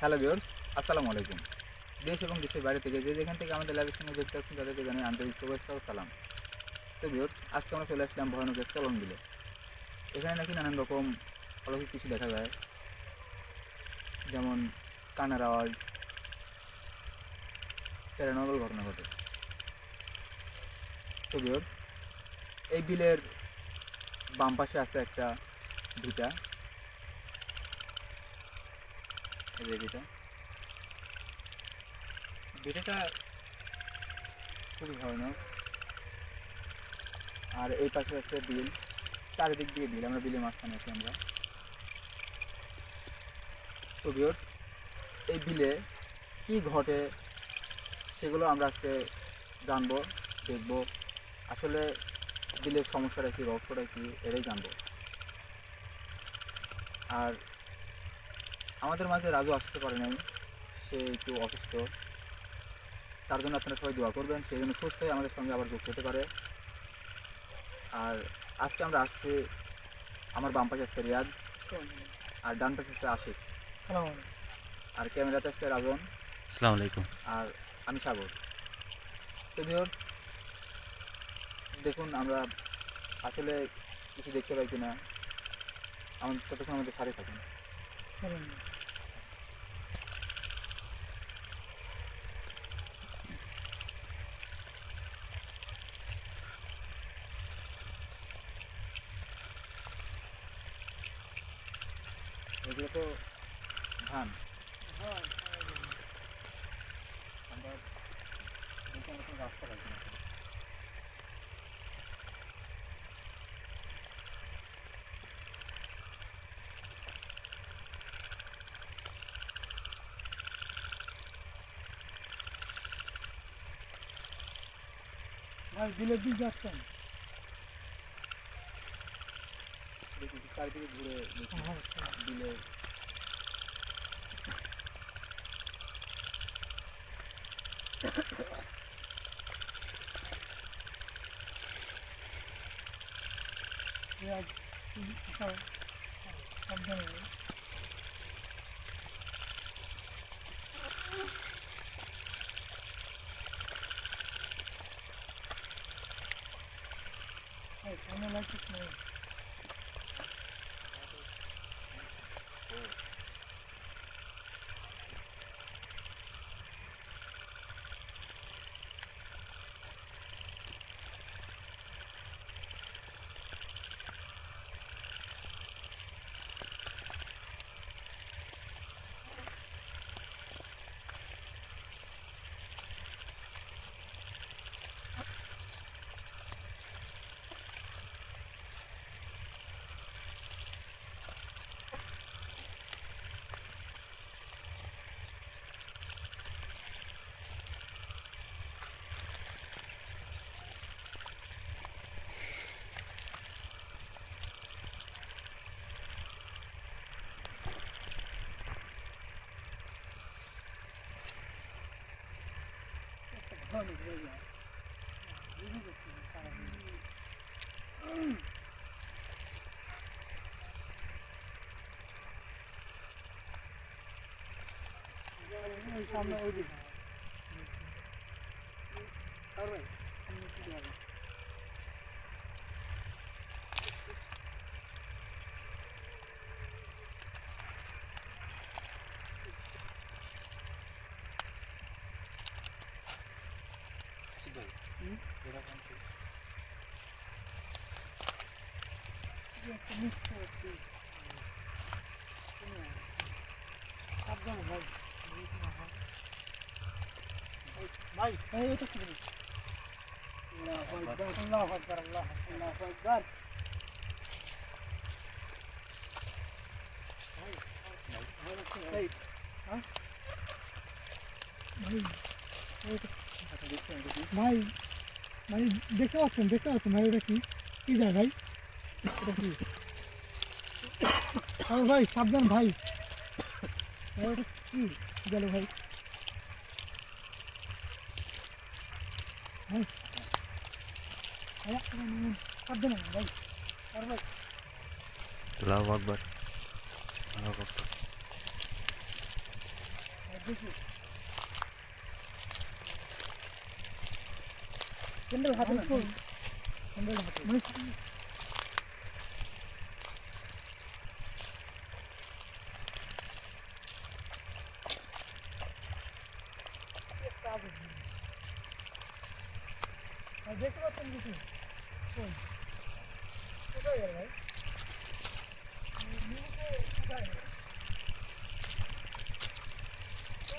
Hello viewers, আসসালামু আলাইকুম। দেশ এবং দেশের বাইরে থেকে যে যেখান থেকে আমাদের লাইভের সঙ্গে দেখতে আসছেন, তাদেরকে জানাই আন্তরিক শুভেচ্ছা ও সালাম। তো ভিউয়ার্স, আজকে আমরা চলে আসলাম ভয়ানক এক চলন বিলে। এখানে নাকি নানান রকম অলৌকিক কিছু দেখা যায়। যেমন কান্নার আওয়াজ, প্যারানর্মাল ঘটনা ঘটে। তো ভিউয়ার্স, এই বিলের বাম পাশে আছে একটা ভিটা। এই ভিটাটা খুবই ভয়ানক। আর এই পাশে আছে বিল। চারিদিক দিয়ে বিল, আমরা বিলের মাঝখানে আছি আমরা। তো এই বিলে কি ঘটে সেগুলো আমরা আজকে জানব, দেখব। আসলে বিলের সমস্যাটা কি, রহস্যটা কি, এটাই জানব। আর আমাদের মাঝে রাজু আসতে পারে নাই। সে একটু অসুস্থ। তার জন্য আপনারা সবাই দোয়া করবেন সেই জন্য সুস্থ হয়ে আমাদের সঙ্গে আবার যুক্ত হতে পারে। আর আজকে আমরা আসছি আমার বাম পাশে আসছে রিয়াদ আর ডান পাশে আসছে আশিক। আর ক্যামেরাতে আসছে রাজন। আসসালামু আলাইকুম। আর আমি সাগর। তো ভিউয়ার্স দেখুন আমরা আসলে কিছু দেখতে পাই কিনা। আমাদের ততক্ষণ আমাদের সাথে থাকুন। নতুন নতুন রাস্তা পাইছি না ভাই বিলে দিক যাচ্ছেন দেখি চারিদিকে ঘুরে দেখি হ্যাঁ, বিলে সাবধানে এই সামনে লাগছিস না ভালো জায়গা ওই সামনে ওই দিকে আর ভাই সামনে কি যাবে হুম? এরকম কি? একটা মিষ্টি আছে সাবধানে ভাই ভাই এই এটা কি জিনিস আল্লাহু আকবার আল্লাহু আকবার আল্লাহ আল্লাহু আকবার এই হ্যাঁ ভাই আচ্ছা, দেখছি আমি দেখি। ভাই ভাই দেখতে পাচ্ছেন দেখতে পাচ্ছেন ভাই এটা কি কি যায় ভাই এটা কি আরে ভাই সাবধান ভাই ভাই, ওটা কি গেল ভাই ভাই আল্লাহু আকবার আল্লাহু আকবার ক্যান্ডেল হাতে ক্যান্ডেল হাতে মানে আর দেখতে পাচ্ছেন কিছু কোন কোথায় গেল ভাই নিচে কোথায় গেল কোথায় কোথায় গেল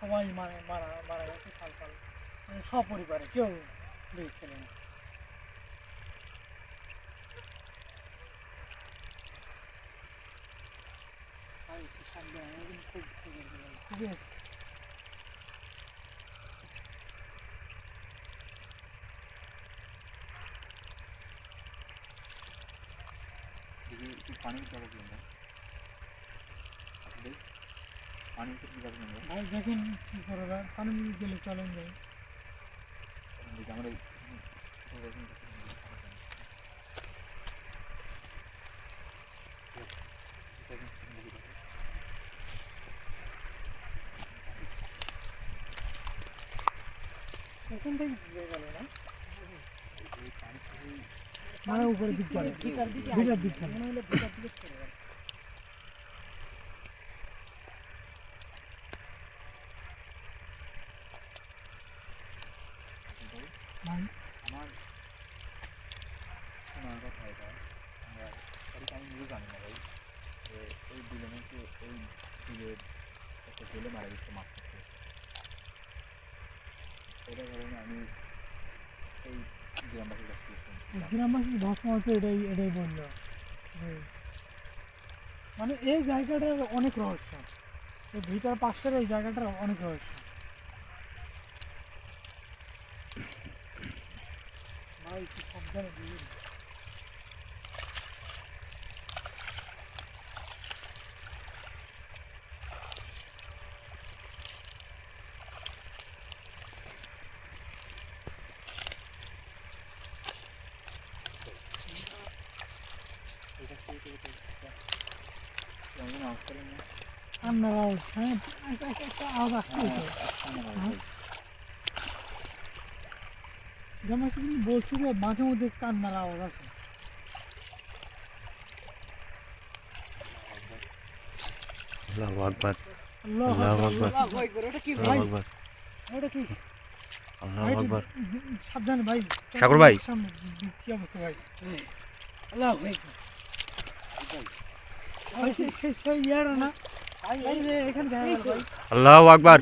সবাই মারা মারা মারা গেছে খাল খাল মানে সপরিবারে কেউ বেঁচে না যদি একটু পানির জায়গা ছিল না আসলে পানির কি জায়গা দেখেন কি করা যায় পানি গেলে চলেন যাই আমরা এখান থেকে গেল না? মানে উপরে দিক গেল ভিটার দিকে ভিটার দিক গেল মনে হলো ভিটার দিকে চলে গেল ভাই আমার শোনার কথা এটা আমরা বাড়িতে আমি নিজে জানি না ভাই যে এই বিলে নাকি এই বিলের একটা জেলে মারা গেছে মাছ ধরতে এসে। এটার কারণে আমি এই গ্রামবাসীর কাছ থেকে গ্রামবাসীর ভাষা এটাই এটাই বলল। মানে এই জায়গাটার অনেক রহস্য। এই ভিটার পাশের এই জায়গাটার অনেক রহস্য। ভাই সব সাবধানে দিয়ে দিন। কেমন অবস্থা হলো না? আওয়াজ হ্যাঁ আওয়াজ হ্যাঁ, হ্যাঁ। গ্রামবাসী কিন্তু বলছে যে মাঝে মধ্যে কান্নার আওয়াজ আসে আল্লাহু আকবার আল্লাহু আকবার, আকবার। আল্লাহু আকবার ওটা কি ভাই ওটা কি আল্লাহু আকবার সাবধানে ভাই সাগর ভাই। সামনে কি অবস্থা ভাই আল্লাহু আকবার সেই ইয়ারা না ভাই আকবার।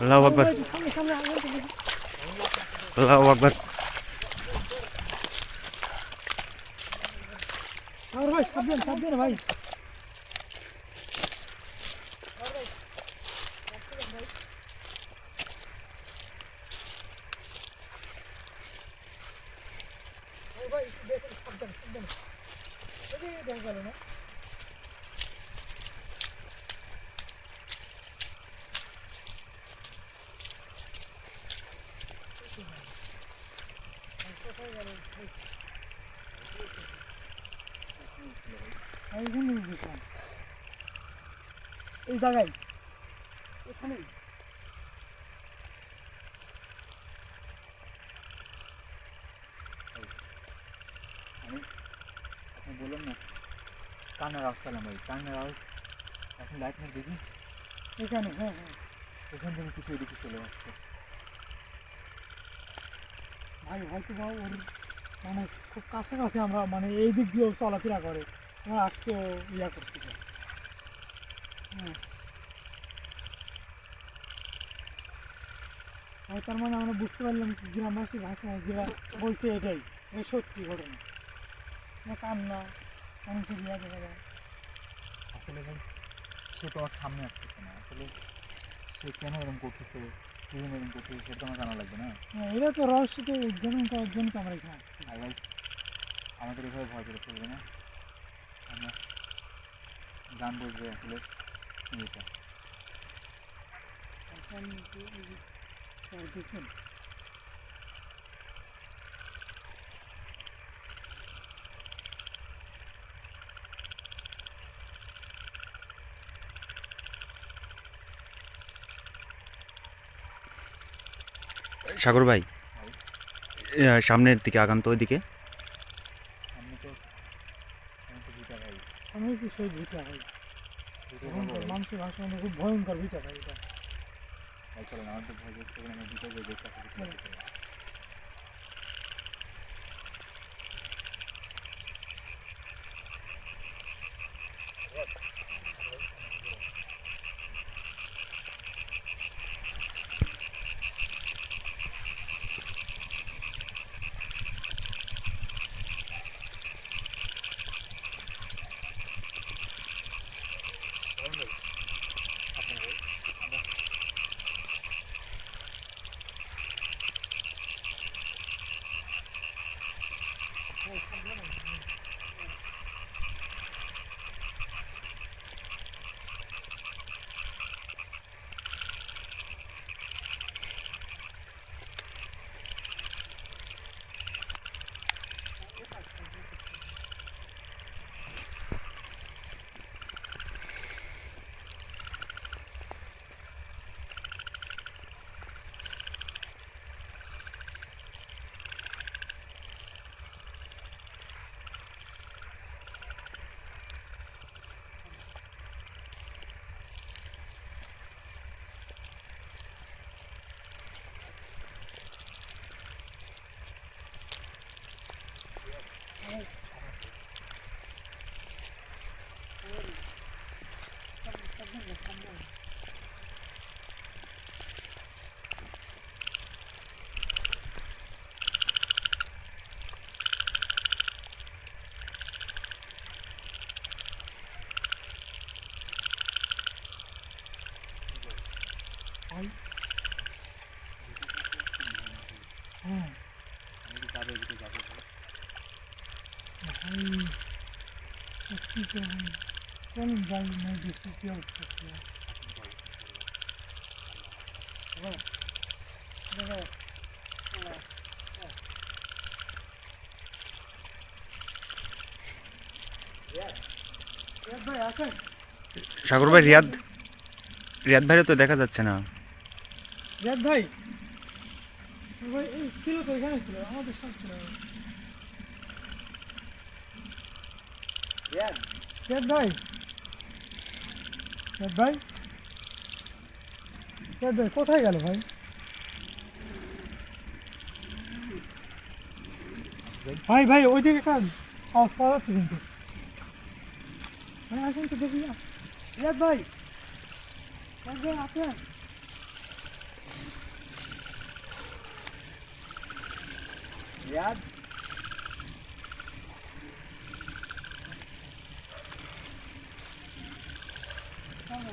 আল্লাহু আকবার। আল্লাহু আকবার। ভাই ভাই, ভাই, একটু দেখেন, সাবধানে, সাবধানে। এই যে দেখা গেল না ভাই, এখানে দেখলাম এই জায়গায়। এখানে আমি বললাম না কান্নার আওয়াজ পেলাম ভাই? কান্নার আওয়াজ এখন লাইট নিয়ে দেখি। এখানে হ্যাঁ হ্যাঁ। এখান থেকে কিছু এদিকে চলে আসছে। ভাই হয়তো বা ওর মানে খুব কাছাকাছি আমরা মানে এই দিক দিয়েও চলাফেরা করে। আমরা আজকে ইয়া আর তার মানে আমরা বুঝতে পারলাম কি গ্রামবাসী ভাষা যেটা বলছে এটাই এই সত্যি ঘটনা। কান্না মানুষের ইয়া দেখা যায়। আসলে ভাই সে তো আর সামনে আসতেছে না। আসলে সে কেন এরকম করতেছে কি জন্য এরকম করতেছে সেটা তো আমার জানা লাগবে না। হ্যাঁ, এটা তো রহস্য তো উদ্ঘাটন করার জন্য তো আমরা এখানে আসছি। আর ভাই আমাদের এভাবে ভয় করে চলবে না। আমরা জানব যে আসলে এটা। স্যার দেখুন। সাগর ভাই সামনের দিকে আগান তো ওইদিকে। আমি তো আমি তো ভাই। আমি কি সেই ভিটা ভাই। ভয়ঙ্কর ভাই মানুষের ভাষা মানে খুব ভয়ঙ্কর ভিটা ভাই এটা ভাই চলো না আমার তো ভয় করছে আমি দুটো ভাই দেখতে আসছি হ্যাঁ আমি কি যাবে এদিকে যাবে ভাই কি করবেন চলুন যাই না দেখি কি অবস্থা কি হয়। হ্যাঁ, দেখো, হ্যাঁ, হ্যাঁ। রিয়াদ ভাই আছেন সাগর ভাই রিয়াদ রিয়াদ ভাইরে তো দেখা যাচ্ছে না রিয়াদ ভাই ছিল তো এখানে ছিল আমাদের সব ছিল রিয়াদ রিয়াদ ভাই রিয়াদ ভাই রিয়াদ ভাই কোথায় গেল ভাই ভাই ভাই ওইদিকে কাজ আওয়াজ পাওয়া যাচ্ছে কিন্তু ভাই আসেন তো দেখি রিয়াদ ভাই রিয়াদ ভাই আসেন রিয়াদ ভাই দেখেন ঠিক আছে রিয়াদ ভাই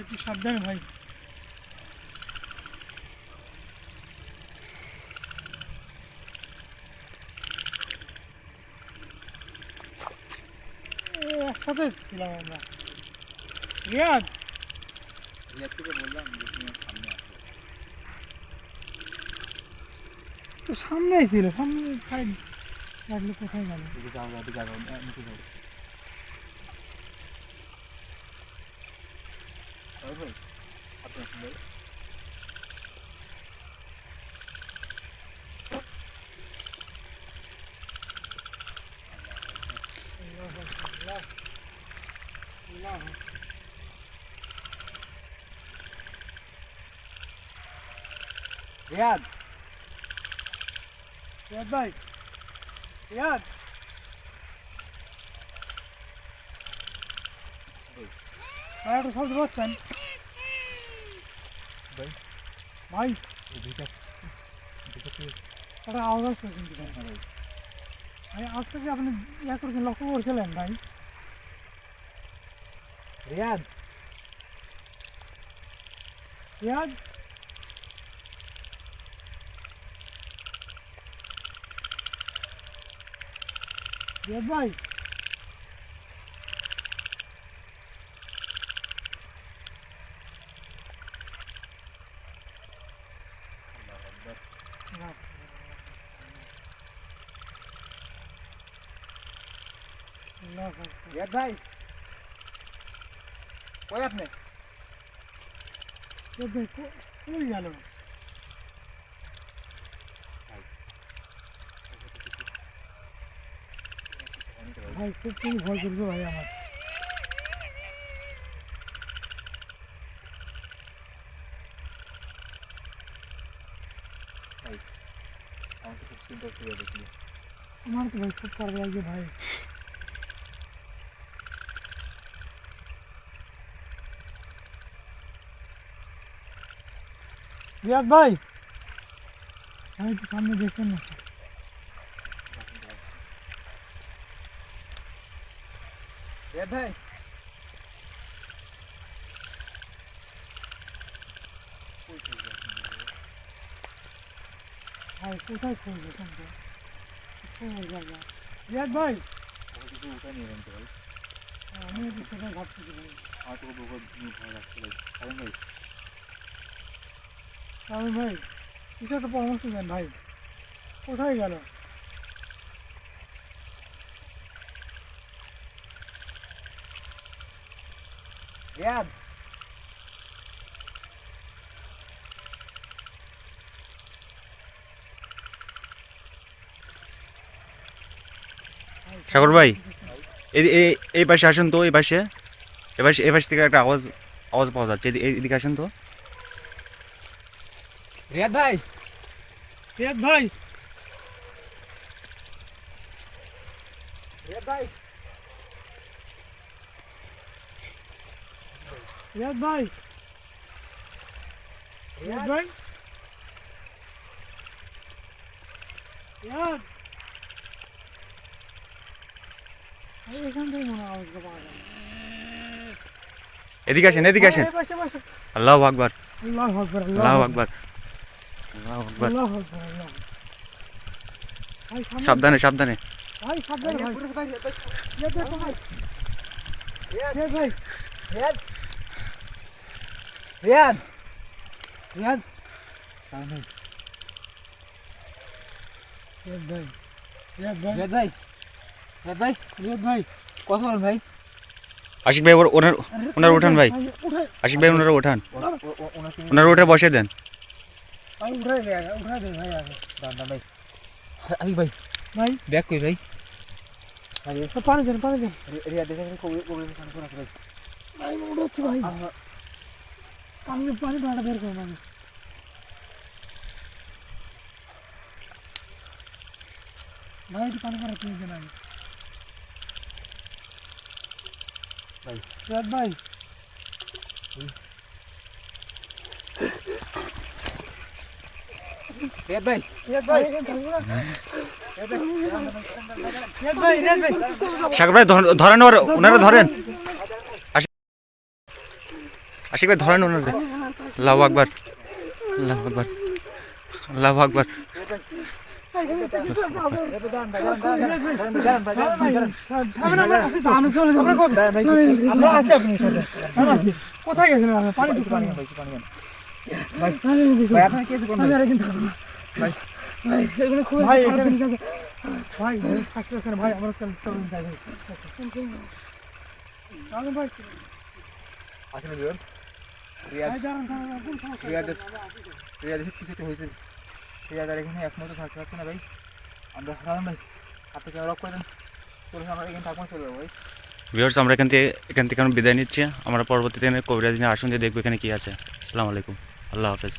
একটু সাবধানে ভাই একসাথে ছিলাম আমরা। রিয়াদ? যে বললাম যে তুমি আমার সামনে আসো তো সামনেই ছিল সামনে সাইড লাগলে কোথায় গেল? এদিকে যাও এদিকে যাও আহ, নিচে যাও সাগর ভাই আপনি আসুন ভাই রিয়াদ রিয়াদ ভাই রিয়াদ ভাই একটা শব্দ পাচ্ছেন? ভাই। ভাই। একটা আওয়াজ আসছে কিন্তু ভাই। হ্যাঁ ভাই। ভাই আজকে কি আপনি ইয়া করছেন লক্ষ্য করছিলেন ভাই? রিয়াদ। রিয়াজ রিয়াজ ভাই আল্লাহু আকবার। রিয়াদ ভাই কই আপনি রিয়াজ ভাই কো- কই গেল ভাই খুব খুবই ভয় করবে ভাই আমার। আমার তো খুব চিন্তা শুরু হয়ে গেছিল আমার তো ভাই খুব খারাপ লাগছে ভাই। রিয়াদ ভাই ভাই একটু সামনে দেখছেন না। রিয়াদ ভাই ভাই কোথায় খুঁজবে শুনতে খবর জায়গা রিয়াদ ভাই ওকে কিছু উঠে নিয়ে নেন তো ভাই আমি একটু সেটাই ভাবতেছি ভাই আমার তো খুব ভয় লাগছে ভাই কারণ ভাই আমি ভাই কিছু একটা পরামর্শ দেন ভাই কোথায় গেল রিয়াদ সাগর ভাই এই পাশে আসেন তো এই পাশে। এ পাশে এ পাশে থেকে একটা আওয়াজ আওয়াজ পাওয়া যাচ্ছে এদিকে আসেন তো। রিয়াদ ভাই রিয়াদ ভাই। রিয়াদ ভাই রিয়াদ ভাই। রিয়াদ ভাই। রিয়াদ এখান থেকে মনে হয় পাওয়া যায় এদিকে আসেন এদিকে আসেন। আল্লাহ আকবার। আল্লাহ আকবার আল্লাহ আকবার। আল্লাহ আকবার। আল্লাহ আকবার সাবধানে সাবধানে। ভাই সাবধানে ভাই। ভাই ভাই। ভাই। রিয়াদ রিয়াদ। ভাই রিয়াদ ভাই রিয়াদ ভাই। রিয়াদ ভাই রিয়াদ ভাই। রিয়াদ ভাই। কথা বলেন ভাই। আশিক ভাই ওর- ওনার ওনার উঠান ভাই। আশিক ভাই ওনারা ওঠান ওনার উঠে বসে দেন। ভাই উঠাই দে আগে, উঠাই দে ভাই ভাই। আরে ভাই ভাই। ব্যাক কই ভাই। পানি দেন পানি দেন। রি- রিয়াদ দেখে কবি কবি ভাই। ভাই উঠাচ্ছি ভাই। আমরা পানি পানি বের আমি ভাই একটু পানি দেন আমি ভাই। সাগর ধরেন ওনারা ধরেন। আশিক ভাই ধরেন ওনারা আল্লাহ আকবার আল্লাহ আকবার আল্লাহ আকবার। কোথায় গেছেন ভিউয়ার্স রিয়াদের রিয়াদের কিছু একটা হয়েছে। রিয়াদ আর এখানে একমতো থাকতে পারছে না ভাই। আমরা হারালাম ভাই আপনি ক্যামেরা অফ করে দেন। চলে আমরা এখানে থাকব চলে যাব ভাই। ভিউয়ার্স আমরা এখান থেকে এখান থেকে আমরা বিদায় নিচ্ছি। আমরা পরবর্তীতে কবিরাজ নিয়ে আসুন দিয়ে দেখব এখানে কী আছে। আসসালামু আলাইকুম। আল্লাহ হাফেজ।